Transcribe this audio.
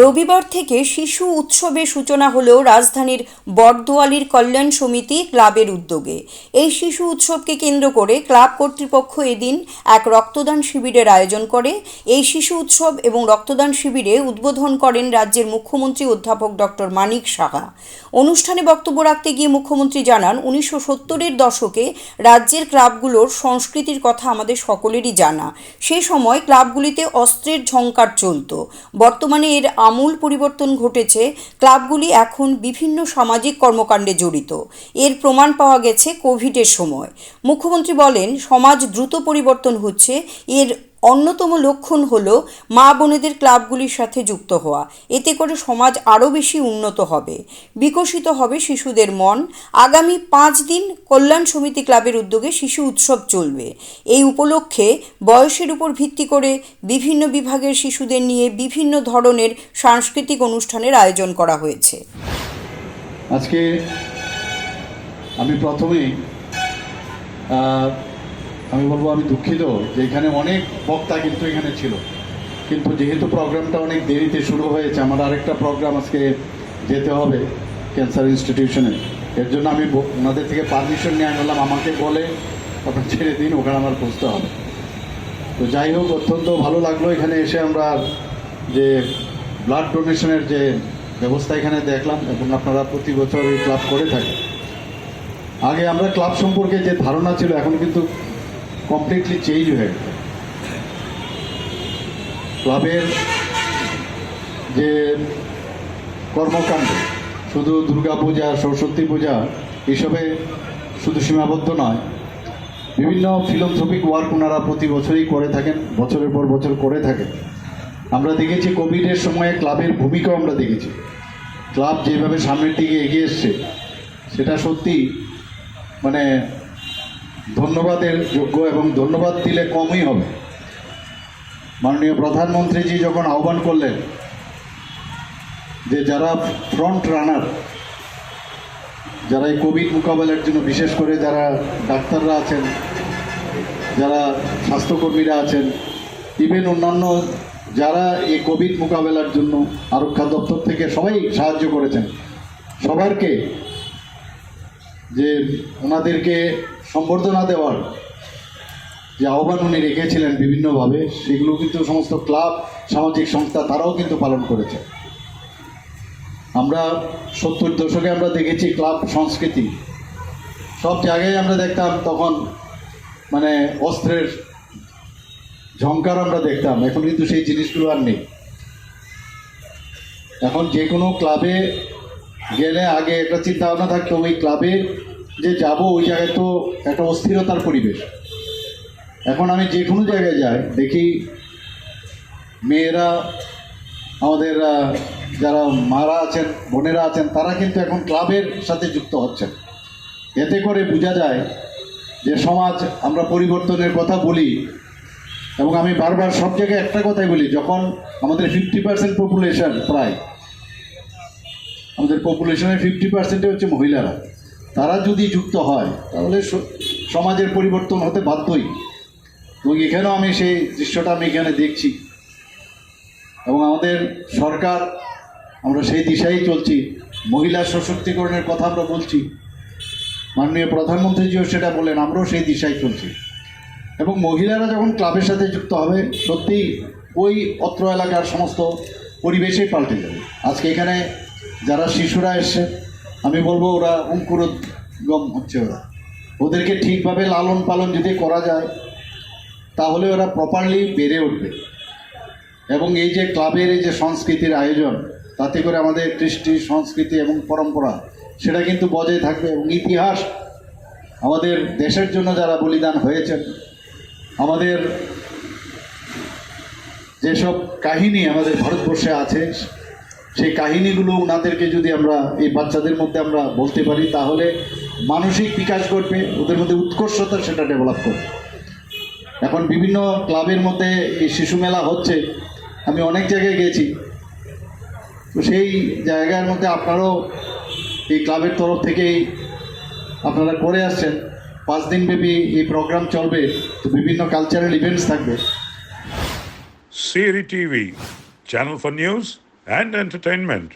রবিবার থেকে শিশু উৎসবের সূচনা হলেও রাজধানীর বটদোয়ালির কল্যাণ সমিতি ক্লাবের উদ্যোগে। এই শিশু উৎসবকে কেন্দ্র করে ক্লাব কর্তৃপক্ষ এদিন এক রক্তদান শিবিরের আয়োজন করে। এই শিশু উৎসব এবং রক্তদান শিবিরে উদ্বোধন করেন রাজ্যের মুখ্যমন্ত্রী অধ্যাপক ডক্টর মানিক সাহা। অনুষ্ঠানে বক্তব্য রাখতে গিয়ে মুখ্যমন্ত্রী জানান, উনিশশো সত্তরের দশকে রাজ্যের ক্লাবগুলোর সংস্কৃতির কথা আমাদের সকলেরই জানা। সেই সময় ক্লাবগুলিতে অস্ত্রের ঝংকার চলতো। বর্তমানে এর আমূল পরিবর্তন ঘটেছে, ক্লাবগুলি এখন বিভিন্ন সামাজিক কর্মকাণ্ডে জড়িত। এর প্রমাণ পাওয়া গেছে কোভিডের সময়। মুখ্যমন্ত্রী বলেন, সমাজ দ্রুত পরিবর্তন হচ্ছে, এর অন্যতম লক্ষণ হল মা বোনেদের ক্লাবগুলির সাথে যুক্ত হওয়া। এতে করে সমাজ আরও বেশি উন্নত হবে। বিকশিত হবে শিশুদের মন। আগামী পাঁচ দিন কল্যাণ সমিতি ক্লাবের উদ্যোগে শিশু উৎসব চলবে। এই উপলক্ষে বয়সের উপর ভিত্তি করে বিভিন্ন বিভাগের শিশুদের নিয়ে বিভিন্ন ধরনের সাংস্কৃতিক অনুষ্ঠানের আয়োজন করা হয়েছে। আজকে আমি প্রথমেই আহ, আমি বলব, আমি দুঃখিত যে এখানে অনেক বক্তা কিন্তু এখানে ছিল। কিন্তু যেহেতু প্রোগ্রামটা অনেক দেরিতে শুরু হয়েছে, আমার আরেকটা প্রোগ্রাম আজকে যেতে হবে ক্যান্সার ইনস্টিটিউশনে। এর জন্য আমি ওনাদের থেকে পারমিশন নিয়ে আমি বললাম, আমাকে বলে আপনার ছেড়ে দিন, ওখানে আমার পৌঁছতে হবে। তো যাই হোক, অত্যন্ত ভালো লাগল এখানে এসে আমরা যে ব্লাড ডোনেশনের যে ব্যবস্থা এখানে দেখলাম এবং আপনারা প্রতি বছর এই ক্লাব করে থাকেন। আগে আমরা ক্লাব সম্পর্কে যে ধারণা ছিল, এখন কিন্তু কমপ্লিটলি চেঞ্জ হয়ে ক্লাবের যে কর্মকাণ্ড, শুধু দুর্গা পূজা, সরস্বতী পূজা, এসবে শুধু সীমাবদ্ধ নয়, বিভিন্ন ফিলোথ্রপিক ওয়ার্ক ওনারা প্রতি বছরই করে থাকেন, বছরের পর বছর করে থাকেন। আমরা দেখেছি কোভিডের সময়ে ক্লাবের ভূমিকাও আমরা দেখেছি। ক্লাব যেভাবে সামনের দিকে এগিয়ে এসছে, সেটা সত্যি মানে ধন্যবাদের যোগ্য এবং ধন্যবাদ দিলে কমই হবে। মাননীয় প্রধানমন্ত্রীজি যখন আহ্বান করলেন যে যারা ফ্রন্ট রানার যারা এই কোভিড মোকাবেলার জন্য বিশেষ করে যারা ডাক্তাররা আছেন, যারা স্বাস্থ্যকর্মীরা আছেন ইভেন অন্যান্য যারা এই কোভিড মোকাবেলার জন্য আরক্ষা দপ্তর থেকে সবাই সাহায্য করেছেন, সবারকে যে ওনাদেরকে সম্বর্ধনা দেওয়ার যে আহ্বান উনি রেখেছিলেন বিভিন্নভাবে, সেগুলো কিন্তু সমস্ত ক্লাব, সামাজিক সংস্থা তারাও কিন্তু পালন করেছে। আমরা সত্তর দশকে আমরা দেখেছি ক্লাব সংস্কৃতি। সব জায়গায় আমরা দেখতাম তখন মানে অস্ত্রের ঝংকার আমরা দেখতাম, এখন কিন্তু সেই জিনিসগুলো আর নেই। এখন যে কোনো ক্লাবে গেলে আগে একটা চিন্তা ভাবনা থাকতো ওই ক্লাবে যে যাব, ওই জায়গায় তো একটা অস্থিরতার পরিবেশ। এখন আমি যে কোনো জায়গায় যাই, দেখি মেয়েরা, আমাদের যারা মারা আছেন, বোনেরা আছেন, তারা কিন্তু এখন ক্লাবের সাথে যুক্ত হচ্ছেন। এতে করে বোঝা যায় যে সমাজ আমরা পরিবর্তনের কথা বলি এবং আমি বারবার সব জায়গায় একটা কথাই বলি, যখন আমাদের ফিফটি পার্সেন্ট পপুলেশন প্রায় আমাদের পপুলেশনের ফিফটি পার্সেন্টে হচ্ছে মহিলারা। তারা যদি যুক্ত হয়, তাহলে সমাজের পরিবর্তন হতে বাধ্যই। এবং এখানেও আমি সেই দৃশ্যটা আমি এখানে দেখছি। এবং আমাদের সরকার, আমরা সেই দিশায় চলছি। মহিলা সশক্তিকরণের কথা আমরা বলছি। মাননীয় প্রধানমন্ত্রীজিও সেটা বলেন, আমরাও সেই দিশায় চলছি। এবং মহিলারা যখন ক্লাবের সাথে যুক্ত হবে সত্যি ওই অত্র এলাকার সমস্ত পরিবেশেই পাল্টে যাবে। আজকে এখানে যারা শিশুরা এসছে, আমি বলব ওরা অঙ্কুরোদ্গম হচ্ছে ওরা। ওদেরকে ঠিকভাবে লালন পালন যদি করা যায়, তাহলে ওরা প্রপারলি বেড়ে উঠবে। এবং এই যে ক্লাবের এই যে সংস্কৃতির আয়োজন, তাতে করে আমাদের কৃষ্টি, সংস্কৃতি এবং পরম্পরা, সেটা কিন্তু বজায় থাকবে। এবং ইতিহাস আমাদের দেশের জন্য যারা বলিদান হয়েছেন, আমাদের যেসব কাহিনী আমাদের ভারতবর্ষে আছে সেই কাহিনীগুলো ওনাদেরকে যদি আমরা, এই বাচ্চাদের মধ্যে আমরা বলতে পারি, তাহলে মানসিক বিকাশ ঘটবে, ওদের মধ্যে উৎকর্ষতা সেটা ডেভেলপ করবে। এখন বিভিন্ন ক্লাবের মধ্যে এই শিশু মেলা হচ্ছে, আমি অনেক জায়গায় গেছি। তো সেই জায়গার মধ্যে আপনারাও এই ক্লাবের তরফ থেকেই আপনারা করে আসছেন। পাঁচ দিন ব্যাপী এই প্রোগ্রাম চলবে, তো বিভিন্ন কালচারাল ইভেন্টস থাকবে। Siri TV channel for news and entertainment.